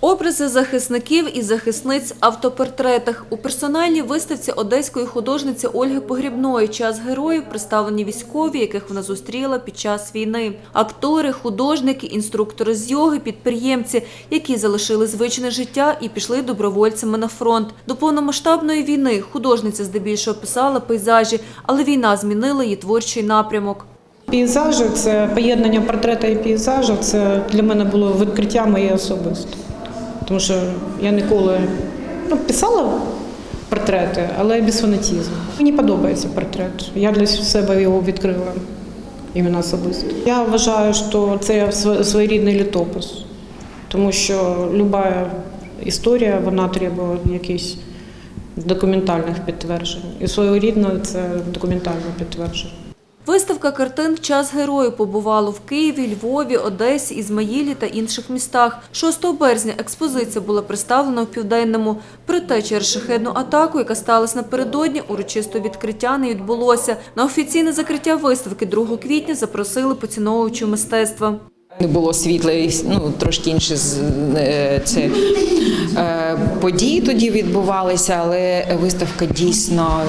Образи захисників і захисниць автопортретах у персональній виставці одеської художниці Ольги Погрібної час героїв представлені військові, яких вона зустріла під час війни. Актори, художники, інструктори з йоги, підприємці, які залишили звичне життя і пішли добровольцями на фронт. До повномасштабної війни художниця здебільшого писала пейзажі, але війна змінила її творчий напрямок. Пейзажі це поєднання портрета і пейзажу. Це для мене було відкриття моє особисто. Тому що я ніколи ну, писала портрети, але без фанатізму. Мені подобається портрет. Я для себе його відкрила іменно особисто. Я вважаю, що це св- своєрідний літопис, тому що будь-яка історія вона требує якихось документальних підтверджень. І своєрідно це документальне підтвердження. Виставка картин Час героїв побувала в Києві, Львові, Одесі, Ізмаїлі та інших містах. 6 березня експозиція була представлена в південному. Проте через шахедну атаку, яка сталася напередодні, урочисто відкриття не відбулося. На офіційне закриття виставки 2 квітня запросили поціновувачів мистецтва. Не було світла, ну трошки інші е, це е, події тоді відбувалися, але виставка дійсно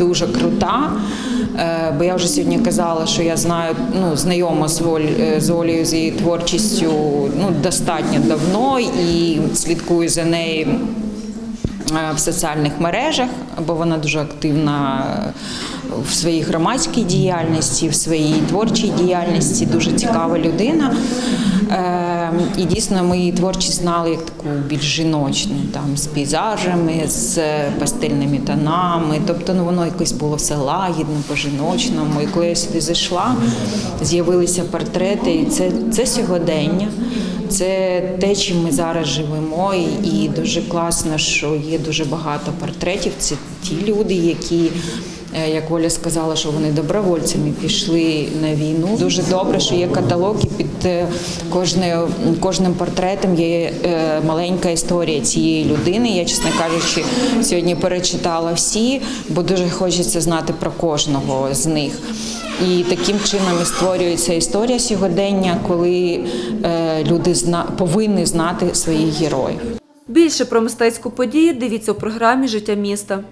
дуже крута. Е, Бо я вже сьогодні казала, що я знаю, ну знайома з Оль- е, з Олею, з її творчістю ну достатньо давно і слідкую за нею е, в соціальних мережах, бо вона дуже активна в своїй громадській діяльності, в своїй творчій діяльності, дуже цікава людина. Е, І дійсно ми її творчість знали як таку більш жіночну, там з пейзажами, з пастельними тонами. Тобто ну, воно якось було все лагідно, по-жіночному. І коли я сюди зайшла, з'явилися портрети, і це, це сьогодення. Це те, чим ми зараз живемо, і, дуже класно, що є дуже багато портретів. Це ті люди, які, е, як Оля сказала, що вони добровольцями пішли на війну. Дуже добре, що є каталог, і під е, кожною, кожним портретом є е, маленька історія цієї людини. Я, чесно кажучи, сьогодні перечитала всі, бо дуже хочеться знати про кожного з них. І таким чином і створюється історія сьогодення, коли е, люди зна повинні знати своїх героїв. Більше про мистецьку подію дивіться у програмі Життя міста.